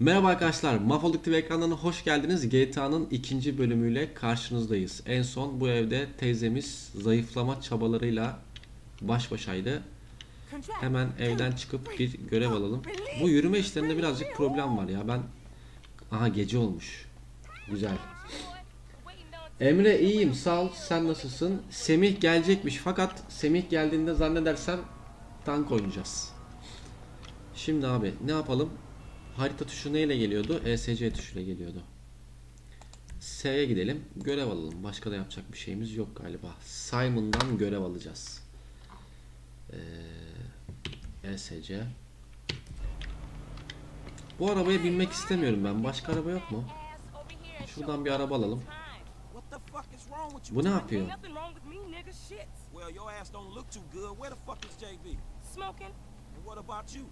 Merhaba arkadaşlar, Mahvolduk TV ekranlarına hoş geldiniz. GTA'nın ikinci bölümüyle karşınızdayız. En son bu evde teyzemiz zayıflama çabalarıyla baş başaydı. Hemen evden çıkıp bir görev alalım. Bu yürüme işlerinde birazcık problem var ya. Ben... Aha gece olmuş. Güzel. Emre iyiyim sağ ol. Sen nasılsın? Semih gelecekmiş fakat Semih geldiğinde zannedersem tank oynayacağız. Şimdi abi ne yapalım? Harita tuşu neyle geliyordu? ESC tuşuyla geliyordu. S'ye gidelim. Görev alalım. Başka da yapacak bir şeyimiz yok galiba. Simon'dan görev alacağız. Ee, ESC. Bu arabaya binmek istemiyorum ben. Başka araba yok mu? Şuradan bir araba alalım. Bu ne yapıyor? Smoking. And what about you?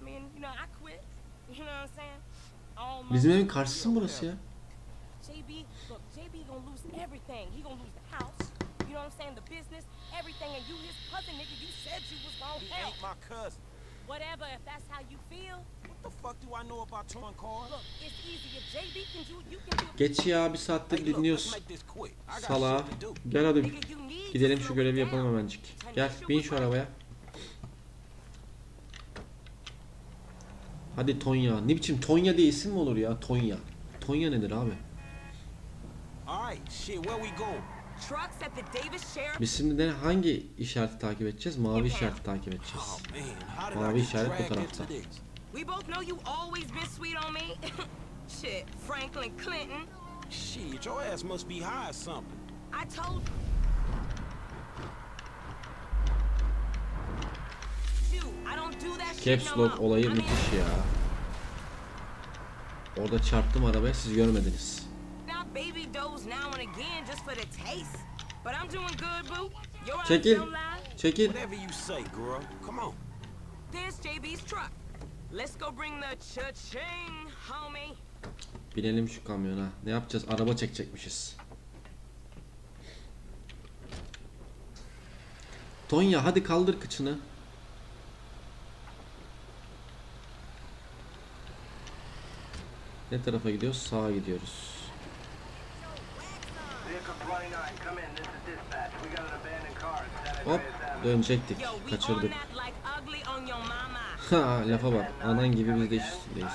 I mean, you know, I quit. Bizim evin karşısı mı burası ya? JB, look, JB gonna lose everything. He gonna lose the house. You know what I'm saying? The business, everything. And you, his cousin, nigga, you said you was gonna He help. ain't my cousin. Whatever, if that's how you feel. What the fuck do I know about towing cars? Look, it's easy. If JB can do, you can do. Geç ya bir saattir dinliyoruz. Sala. Gel hadi. Gidelim şu görevi yapalım hemencik. Gel bin şu arabaya. Hadi Tonya. Ne biçim Tonya diye isim mi olur ya? Tonya. Tonya nedir abi? Biz şimdi de hangi işareti takip edeceğiz? Mavi işareti takip edeceğiz. Oh Mavi işaret bu tarafta. We both know you always been sweet on me. Shit, Franklin Clinton. Shit, your ass must be high or something. I told you. I don't do that shit Caps lock olayı müthiş ya. Orada çarptım arabaya siz görmediniz. Çekil. Çekil. Binelim şu kamyona. Ne yapacağız? Araba çekecekmişiz. Tonya hadi kaldır kıçını. Ne tarafa gidiyoruz? Sağa gidiyoruz. Vehicle 29, come in. This is dispatch. We got an abandoned car at San Hop dönecektik. Kaçırdık. Ha lafa bak. Anan gibi biz de Again? üstündeyiz.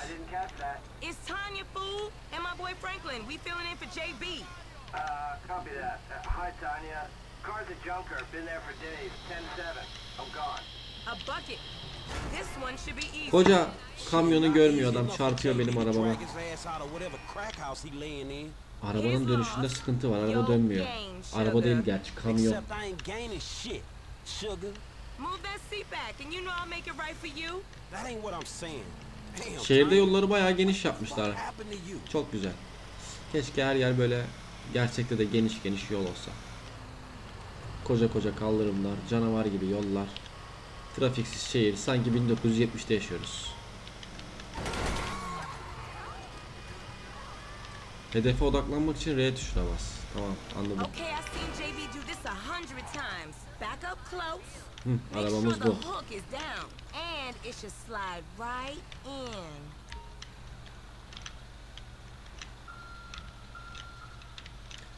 I didn't catch that. It's Tanya, fool, and my boy Franklin. We filling in for JB. Copy that. Hi, Tanya. Car's a junker. Been there for days. 10-7. I'm gone. A bucket. This one should be easy. Koca kamyonu görmüyor adam. Çarpıyor benim arabama. Arabanın dönüşünde sıkıntı var. Araba dönmüyor. Araba değil gerçi. Kamyon. Şehirde yolları bayağı geniş yapmışlar. Çok güzel. Keşke her yer böyle gerçekte de geniş geniş yol olsa. Koca koca kaldırımlar, canavar gibi yollar. Trafiksiz şehir. Sanki 1970'te yaşıyoruz. Hedefe odaklanmak için R tuşuna bas. Tamam anladım. Hı, arabamız bu.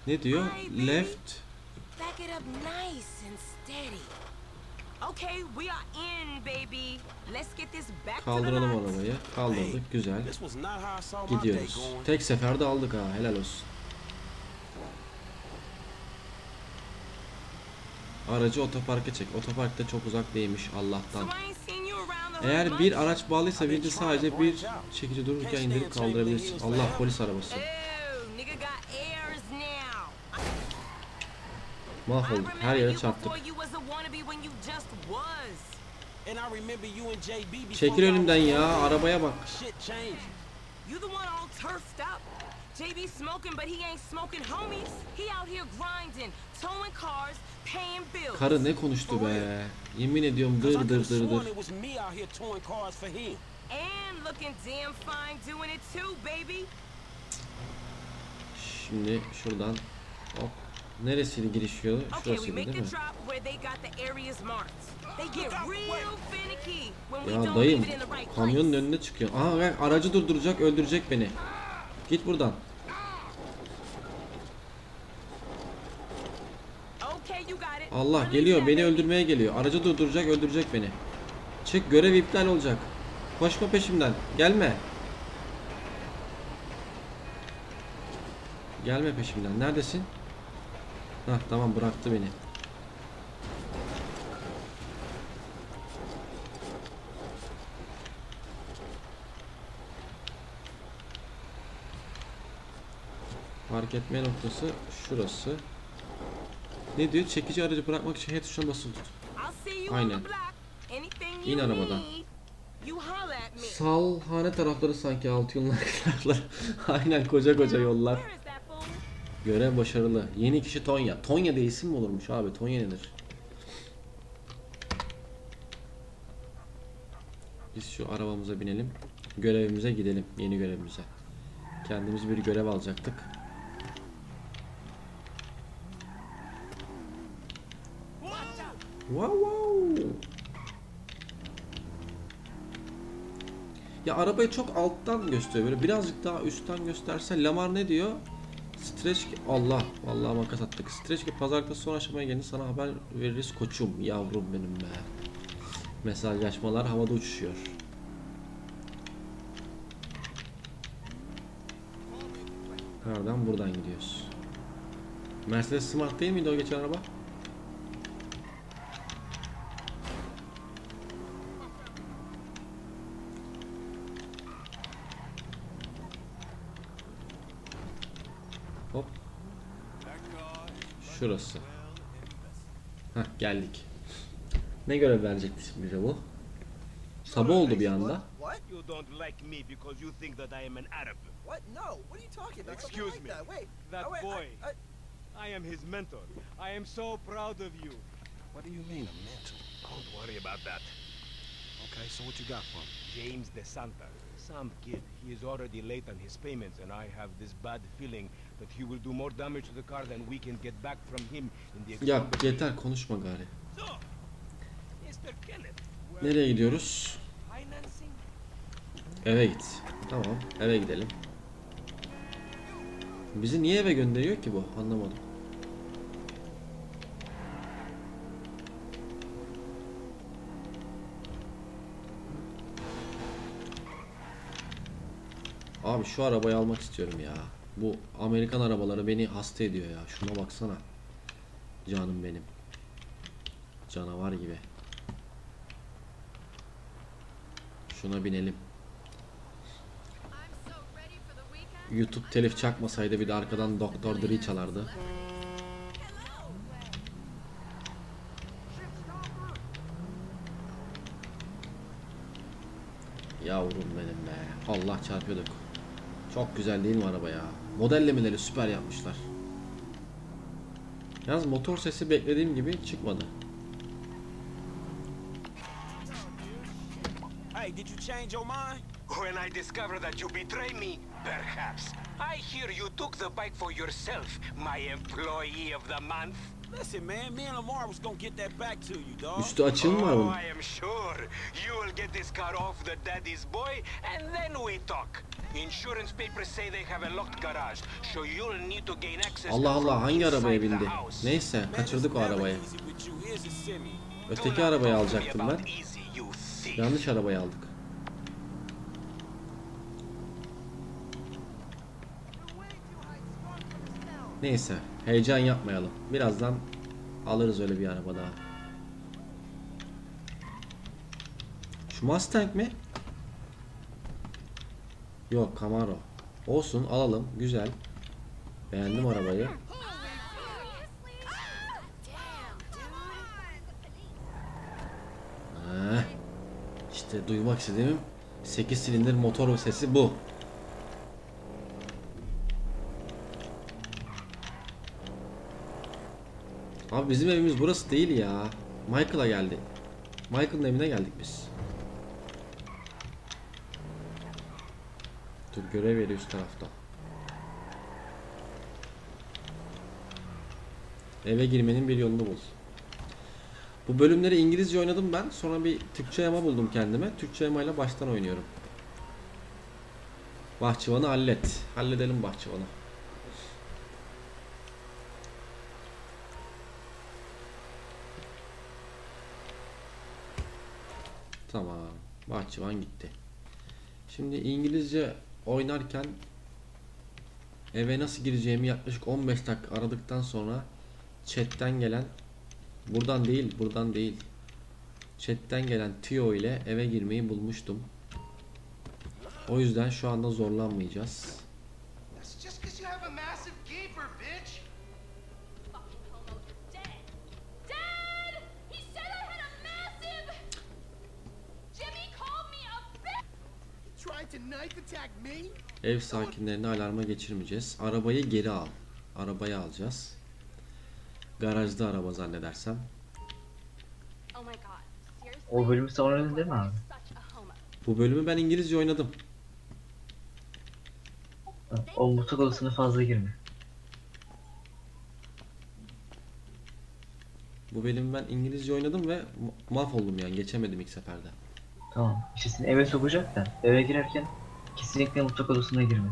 Ne diyor? Left. Back it up nice and steady. Okay, we are in, baby. Let's get this back Kaldıralım arabayı. Kaldırdık. Güzel. Gidiyoruz. Tek seferde aldık ha. Helal olsun. Aracı otoparka çek. Otopark da çok uzak değilmiş Allah'tan. Eğer bir araç bağlıysa vinci sadece bir çekici dururken indirip kaldırabilirsin. Allah polis arabası. Oh, nigga got airs now. I Mahvolduk. remember Her yere you çarptık. before you was a wannabe when you just was. And I remember you and JB before Çekil önümden ya. Arabaya bak. JB smoking, but he ain't smoking homies. He out here grinding, towing cars, paying bills. Karı ne konuştu be. Yemin ediyorum dır dır dır dır. And looking damn fine doing it too, baby. Şimdi şuradan hop Neresiydi giriş yolu? Okay, we Şurasıydı değil mi? Ya dayım kamyonun önüne çıkıyor. Aha bak, aracı durduracak öldürecek beni. Git buradan. Allah geliyor beni öldürmeye geliyor. Aracı durduracak öldürecek beni. Çık görev iptal olacak. Koşma peşimden. Gelme. Gelme peşimden. Neredesin? Hah tamam bıraktı beni. Fark etme noktası şurası. Ne diyor? Çekici aracı bırakmak için H tuşuna basılı tut. Aynen. İn arabadan. Salhane tarafları sanki alt yolun tarafları. Aynen koca koca yollar. Where is that fool? Görev başarılı. Yeni kişi Tonya. Tonya diye isim mi olurmuş abi? Tonya nedir? Biz şu arabamıza binelim. Görevimize gidelim. Yeni görevimize. Kendimiz bir görev alacaktık. Wow wow. Ya arabayı çok alttan gösteriyor. Böyle birazcık daha üstten gösterse Lamar ne diyor? Streç Allah vallahi makas attık. Streç ki pazarlıkta son aşamaya gelince sana haber veririz koçum yavrum benim be. Mesajlaşmalar havada uçuşuyor. Nereden buradan gidiyoruz. Mercedes Smart değil miydi o geçen araba? Hop. Şurası. Heh geldik. Ne görev verecekti şimdi bize bu? Sabah oldu bir anda. What? You don't like me because you think that I am an Arab. What? No. What are you talking about? Excuse like me. That. Wait. That Oh, wait, I- boy. I- I am his mentor. I am so proud of you. What do you mean, a mentor? Don't worry about that. Okay, so what you got for me? James De Santa, some kid. He is already late on his payments, and I have this bad feeling that he will do more damage to the car than we can get back from him in the Ya yeter konuşma gari. So, Mr. Kenneth, where Nereye gidiyoruz? financing? Eve git. Tamam eve gidelim. Bizi niye eve gönderiyor ki bu? Anlamadım. Abi şu arabayı almak istiyorum ya. Bu Amerikan arabaları beni hasta ediyor ya. Şuna baksana. Canım benim. Canavar gibi. Şuna binelim. YouTube telif çakmasaydı bir de arkadan Doktor Dre çalardı. Yavrum benim be. Allah çarpıyorduk. Çok güzel değil mi araba ya? Modellemeleri süper yapmışlar. Yalnız motor sesi beklediğim gibi çıkmadı. Hey, did you change your mind? When I discover that you betray me, perhaps. I hear you took the bike for yourself, my employee of the month. Listen, man, me and Lamar was gonna get that back to you, dog. Üstü açığı mı var bunun? I am sure. You will get this car off the daddy's boy, and then we talk. Insurance papers say they have a locked garage, so you'll need to gain access Allah Allah hangi arabaya bindi? Neyse kaçırdık o arabayı. Öteki arabayı alacaktım ben. Yanlış arabayı aldık. Neyse heyecan yapmayalım. Birazdan alırız öyle bir araba daha. Şu Mustang mi? Yok Camaro. Olsun alalım güzel. Beğendim arabayı. İşte duymak istediğim 8 silindir motor sesi bu. Bizim evimiz burası değil ya. Michael'a geldi. Michael'ın evine geldik biz. Dur görev yeri üst tarafta. Eve girmenin bir yolunu bul. Bu bölümleri İngilizce oynadım ben. Sonra bir Türkçe yama buldum kendime. Türkçe yamayla baştan oynuyorum. Bahçıvanı hallet. Halledelim bahçıvanı. Tamam. Bahçıvan gitti. Şimdi İngilizce oynarken eve nasıl gireceğimi yaklaşık 15 dakika aradıktan sonra chatten gelen buradan değil buradan değil chatten gelen Tio ile eve girmeyi bulmuştum. O yüzden şu anda zorlanmayacağız. Ev sakinlerini alarma geçirmeyeceğiz. Arabayı geri al. Arabayı alacağız. Garajda araba zannedersem. O bölümü sen oynadın değil mi abi? Bu bölümü ben İngilizce oynadım. O mutfak odasına fazla girme. Bu bölümü ben İngilizce oynadım ve ma- mahvoldum yani geçemedim ilk seferde. Tamam. İşte seni eve sokacak da eve girerken kesinlikle mutfak odasına girme.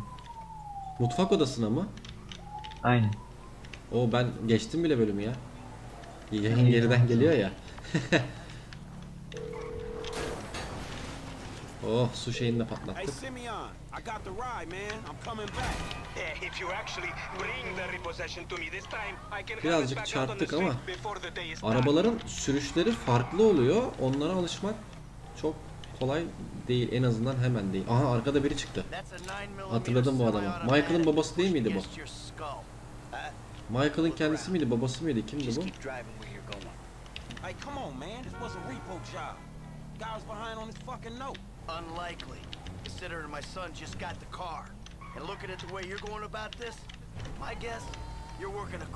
Mutfak odasına mı? Aynen. O ben geçtim bile bölümü ya. Yayın İyi, geriden geliyor ya. oh su şeyini de Hey, patlattık. Simeon, I got the ride, man. I'm coming back. Eh, If you actually bring the repossession to me this time, I can have it Birazcık çarptık ama. Arabaların sürüşleri farklı oluyor. Onlara alışmak çok kolay değil. En azından hemen değil. Aha arkada biri çıktı. That's a 9 Hatırladım bu adamı. Michael'ın babası değil miydi bu? Michael'ın kendisi miydi? Babası mıydı? Kimdi bu?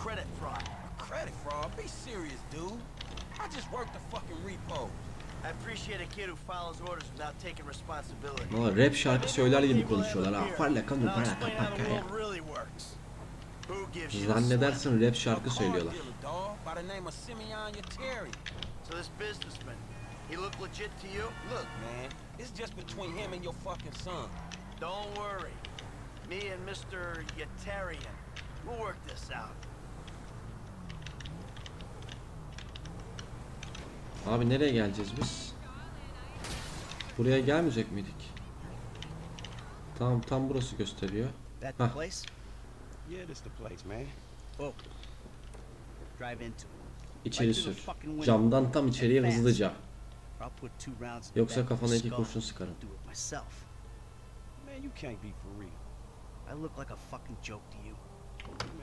Credit fraud. Credit fraud? Be serious, dude. I just worked the fucking repo. Valla rap şarkı söyler gibi konuşuyorlar ha. Farla I'll para kapaka ya. Zannedersin rap şarkı söylüyorlar. he look legit to you? Look, man, it's just between him and your fucking son. Don't worry. Me and Mr. Yetarian, we'll work this out. Abi nereye geleceğiz biz? Buraya gelmeyecek miydik? Tamam tam burası gösteriyor. Man. Oh. İçeri sür. Camdan tam içeriye hızlıca. Yoksa kafana iki kurşun sıkarım.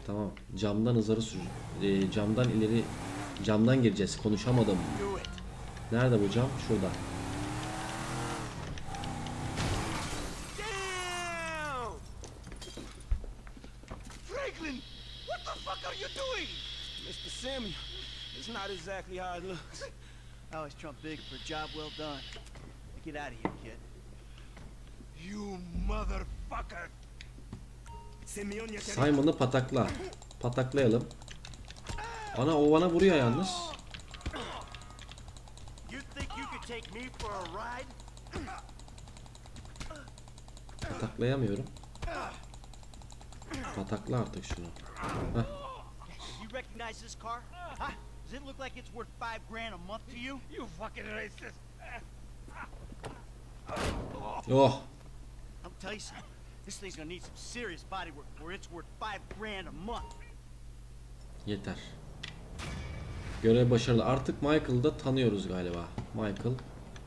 Tamam. Camdan hızarı sür. Ee, camdan ileri camdan gireceğiz. Konuşamadım. Nerede bu cam? Şurada. Franklin, what the fuck are you doing? Mr. Simeon, it's not exactly how it looks. I always trump big for a job well done. Now get out of here, kid. You motherfucker! Simon'ı patakla. Pataklayalım. Ana o bana vuruyor yalnız. Take me for a ride? Pataklayamıyorum. Patakla artık şunu. Heh. You recognize this car? Huh? Does it look like it's worth five grand a month to you? You fucking racist! Oh. I'll tell you something. This thing's gonna need some serious body work where it's worth five grand a month. Yeter. Görev başarılı. Artık Michael'ı da tanıyoruz galiba. Michael.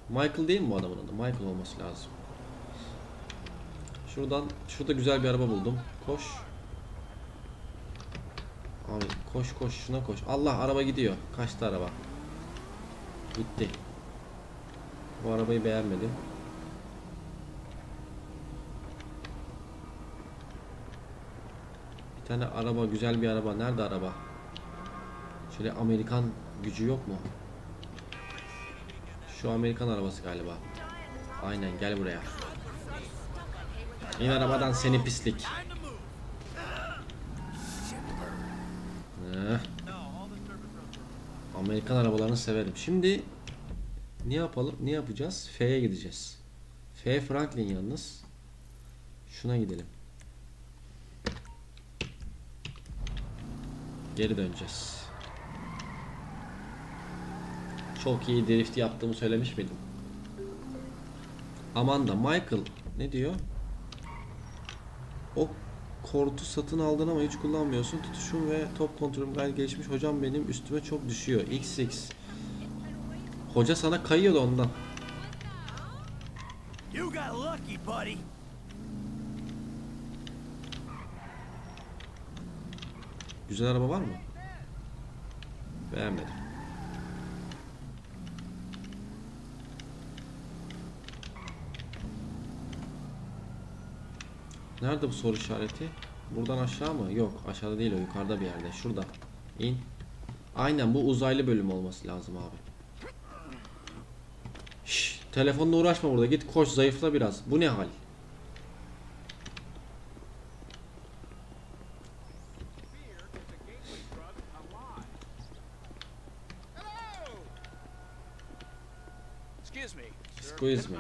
Michael değil mi bu adamın adı? Michael olması lazım. Şuradan, şurada güzel bir araba buldum. Koş. Abi koş koş şuna koş. Allah araba gidiyor. Kaçtı araba. Gitti. Bu arabayı beğenmedim. Bir tane araba, güzel bir araba. Nerede araba? Şöyle Amerikan gücü yok mu? Şu Amerikan arabası galiba. Aynen gel buraya. İn arabadan seni pislik. Eh. Amerikan arabalarını severim. Şimdi ne yapalım? Ne yapacağız? F'ye gideceğiz. F Franklin yalnız. Şuna gidelim. Geri döneceğiz. Çok iyi drift yaptığımı söylemiş miydim? Amanda Michael ne diyor? O kortu satın aldın ama hiç kullanmıyorsun. Tutuşum ve top kontrolüm gayet gelişmiş. Hocam benim üstüme çok düşüyor. XX. Hoca sana kayıyordu ondan. Güzel araba var mı? Beğenmedim. Nerede bu soru işareti? Buradan aşağı mı? Yok aşağıda değil o yukarıda bir yerde. Şurada. İn. Aynen bu uzaylı bölüm olması lazım abi. Şş, telefonla uğraşma burada. Git koş zayıfla biraz. Bu ne hal? Excuse me. Squeeze me.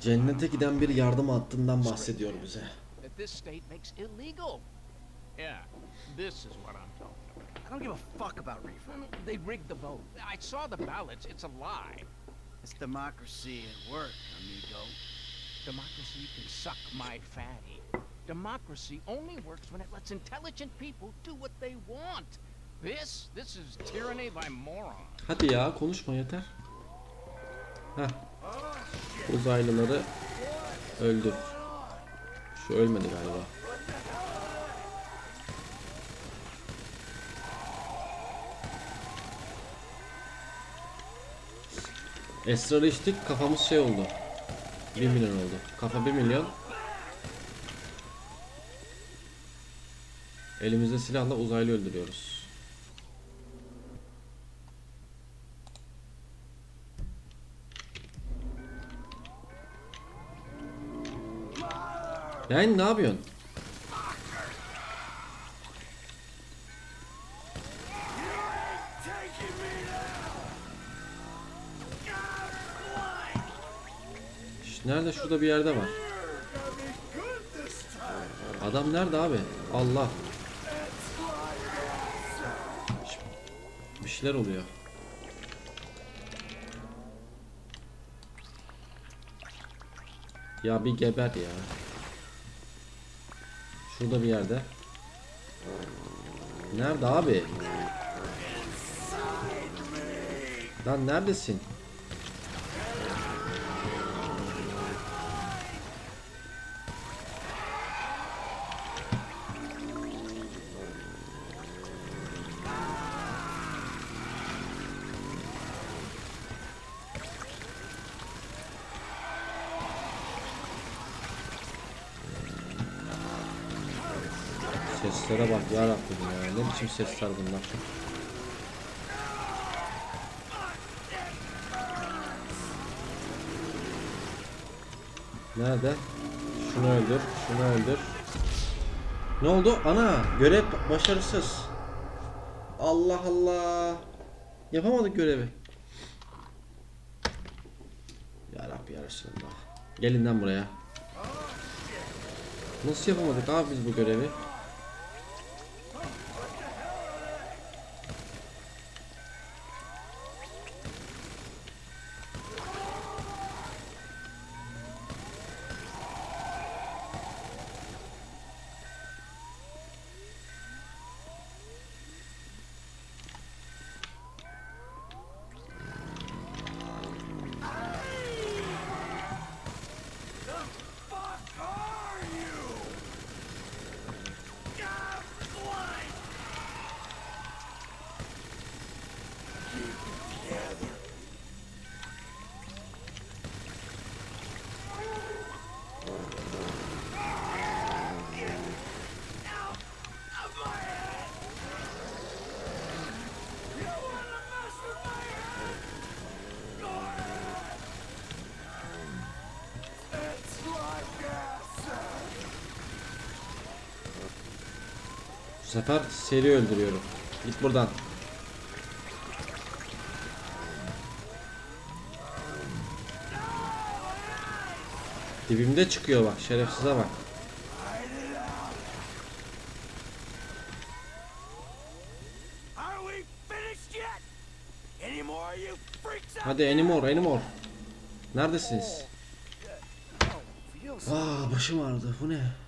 Cennete giden bir yardım hattından bahsediyor bize. that this state makes illegal. Yeah, this is what I'm talking about. I don't give a fuck about reefer. They rigged the vote. I saw the ballots. It's a lie. It's democracy at work, amigo. Democracy can suck my fatty. Democracy only works when it lets intelligent people do what they want. This, this is tyranny by morons. Hadi ya konuşma yeter. Heh. Uzaylıları öldür. Şu ölmedi galiba. Esrarı içtik kafamız şey oldu. 1 milyon oldu. Kafa 1 milyon. Elimizde silahla uzaylı öldürüyoruz. Yani ne yapıyorsun? Nerede? Şurada bir yerde var. Adam nerede abi? Allah. Bir şeyler oluyor. Ya bir geber ya. Şurada bir yerde. Nerede abi? Lan neredesin? Bak ya. Ne biçim sesler bunlar? Nerede? Şunu öldür, şunu öldür. Ne oldu? Ana, görev başarısız. Allah Allah. Yapamadık görevi. Ya Rabbi ya Resulallah. Gelin lan buraya. Nasıl yapamadık abi biz bu görevi? Bu sefer seri öldürüyorum. Git buradan. Dibimde çıkıyor bak şerefsize bak. Hadi anymore anymore. Neredesiniz? Aa başım ağrıdı. Bu ne?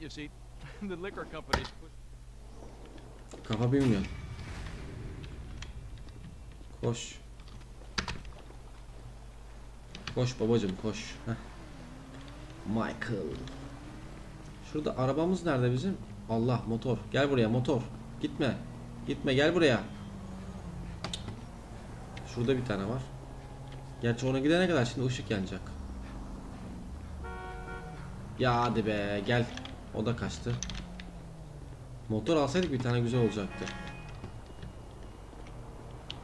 That, you see, the liquor companies Kafa bilmiyor. Koş. Koş babacım koş. Heh. Michael. Şurada arabamız nerede bizim? Allah motor. Gel buraya motor. Gitme. Gitme gel buraya. Şurada bir tane var. Gerçi ona gidene kadar şimdi ışık yanacak. Ya hadi be gel. O da kaçtı. Motor alsaydık bir tane güzel olacaktı.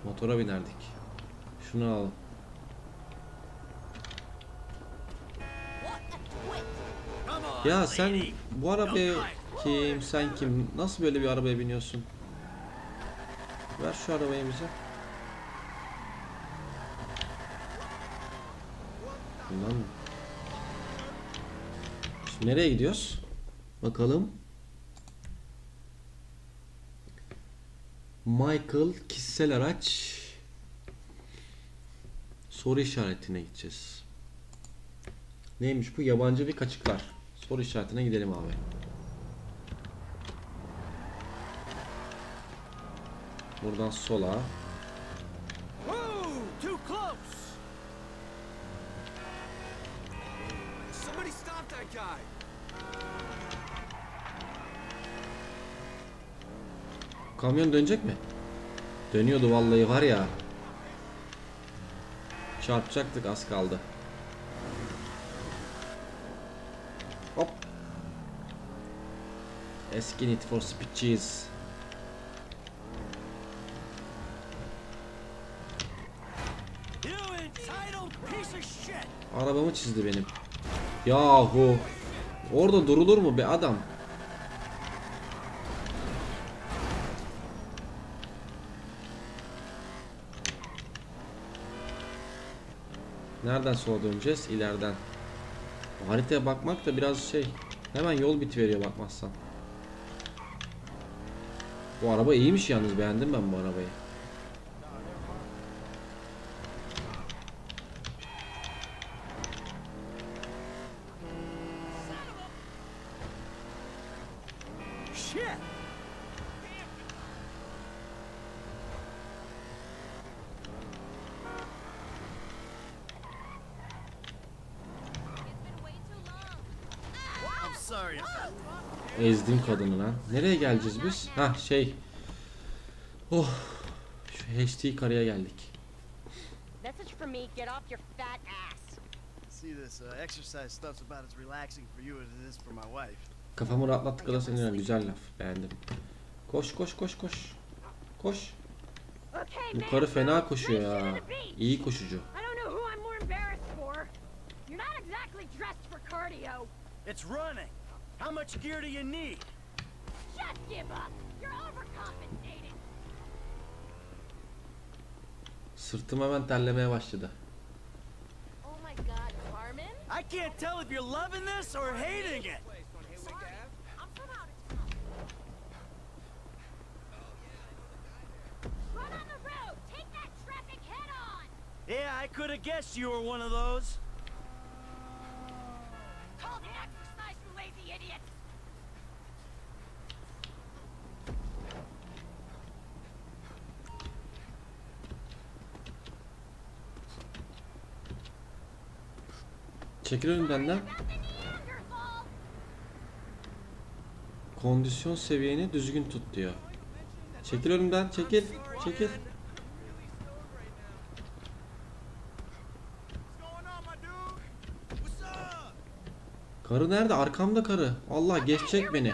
Motora binerdik. Şunu alalım. Ya sen bu arabaya kim sen kim nasıl böyle bir arabaya biniyorsun? Ver şu arabayı bize. Bundan mı? Şimdi nereye gidiyoruz? Bakalım. Michael kişisel araç soru işaretine gideceğiz. Neymiş bu? Yabancı bir kaçıklar. Soru işaretine gidelim abi. Buradan sola. Kamyon dönecek mi? Dönüyordu vallahi var ya. Çarpacaktık az kaldı. Hop. Eski Need for Speed cheese. You entitled piece of shit! Arabamı çizdi benim. Yahu. Orada durulur mu be adam? Nereden sola döneceğiz? İleriden. Haritaya bakmak da biraz şey. Hemen yol bitiveriyor bakmazsan. Bu araba iyiymiş yalnız beğendim ben bu arabayı. Ezdim kadını lan. Nereye geleceğiz biz? Ha şey. Oh. Şu HD karıya geldik. Message for me, get off your fat ass. See, this uh, exercise stuff's about as relaxing for you as it is for my wife. Kafamı rahatlattık da senin güzel laf. Beğendim. Koş koş koş koş. Koş. Bu karı fena koşuyor ya. İyi koşucu. It's running. How much gear do you need? Just give up. You're overcompensating. Sırtım hemen terlemeye başladı. Oh my god, Carmen? I can't tell if you're loving this or hating it. Sorry, I'm from out of town. Run on the road. Take that traffic head on. Yeah, I could have guessed you were one of those. Çekil önümden lan. Kondisyon seviyeni düzgün tut diyor. Çekil önümden. Çekil. Çekil. Karı nerede? Arkamda karı. Allah geçecek beni.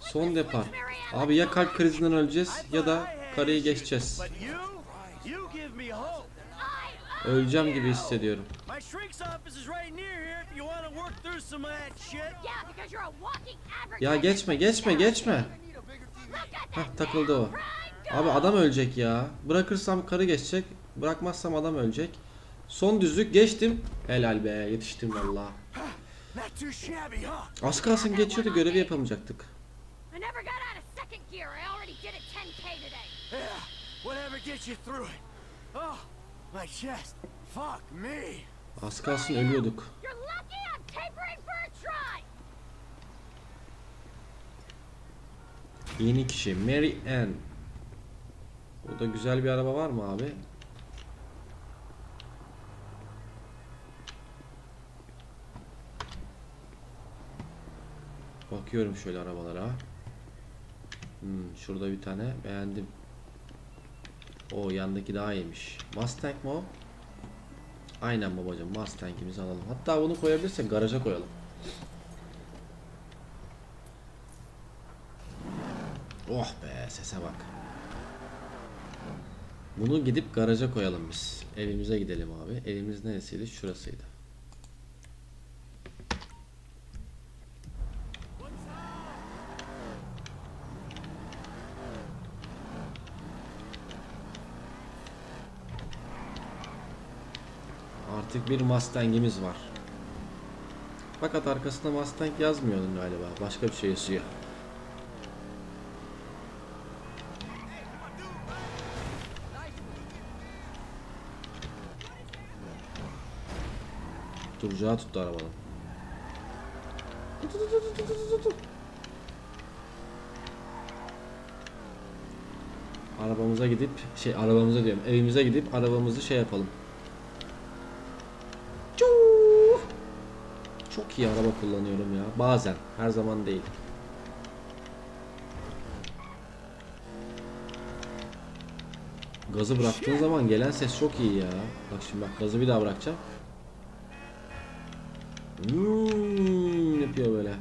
Son depar. Abi ya kalp krizinden öleceğiz ya da karıyı geçeceğiz. Öleceğim gibi hissediyorum. Ya geçme geçme geçme. Hah takıldı o. Abi adam ölecek ya. Bırakırsam karı geçecek. Bırakmazsam adam ölecek. Son düzlük geçtim. Helal be yetiştim valla. Az kalsın geçiyordu görevi yapamayacaktık. I never got out of second gear. I already did it 10k today. Yeah, whatever gets you through it. Oh, my chest. Fuck me. Az kalsın ölüyorduk. Yeni kişi Mary Ann. Burada güzel bir araba var mı abi? Bakıyorum şöyle arabalara. Hmm, şurada bir tane beğendim. O yandaki daha iyiymiş. Mustang mı o? Aynen babacım Mustang'imizi alalım. Hatta bunu koyabilirsek garaja koyalım. Oh be sese bak. Bunu gidip garaja koyalım biz. Evimize gidelim abi. Evimiz neresiydi? Şurasıydı. Bir Mustang'imiz var. Fakat arkasında Mustang yazmıyor galiba. Başka bir şey yazıyor. Duracağı tuttu arabanın. Arabamıza gidip şey arabamıza diyorum evimize gidip arabamızı şey yapalım. Çok iyi araba kullanıyorum ya. Bazen. Her zaman değil. Gazı bıraktığın zaman gelen ses çok iyi ya. Bak şimdi bak gazı bir daha bırakacağım. Hmm, yapıyor böyle.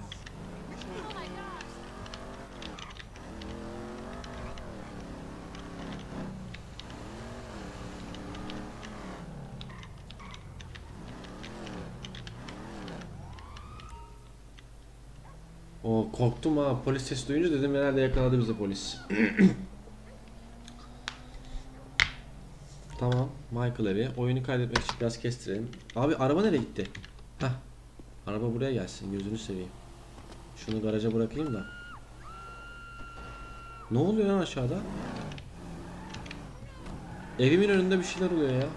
O korktum ha polis sesi duyunca dedim herhalde yakaladı bizi polis. tamam Michael evi. Oyunu kaydetmek için biraz kestirelim. Abi araba nereye gitti? Hah. Araba buraya gelsin gözünü seveyim. Şunu garaja bırakayım da. Ne oluyor lan aşağıda? Evimin önünde bir şeyler oluyor ya.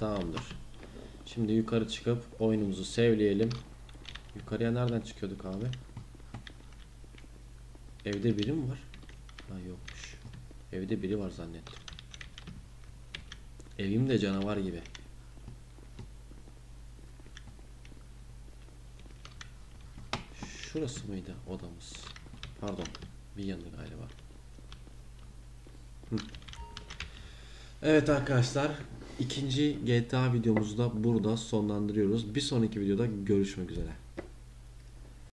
Tamamdır. Şimdi yukarı çıkıp oyunumuzu sevleyelim. Yukarıya nereden çıkıyorduk abi? Evde biri mi var? Ha yokmuş. Evde biri var zannettim. Evim de canavar gibi. Şurası mıydı odamız? Pardon. Bir yanı galiba. Hı. Evet arkadaşlar. İkinci GTA videomuzu da burada sonlandırıyoruz. Bir sonraki videoda görüşmek üzere.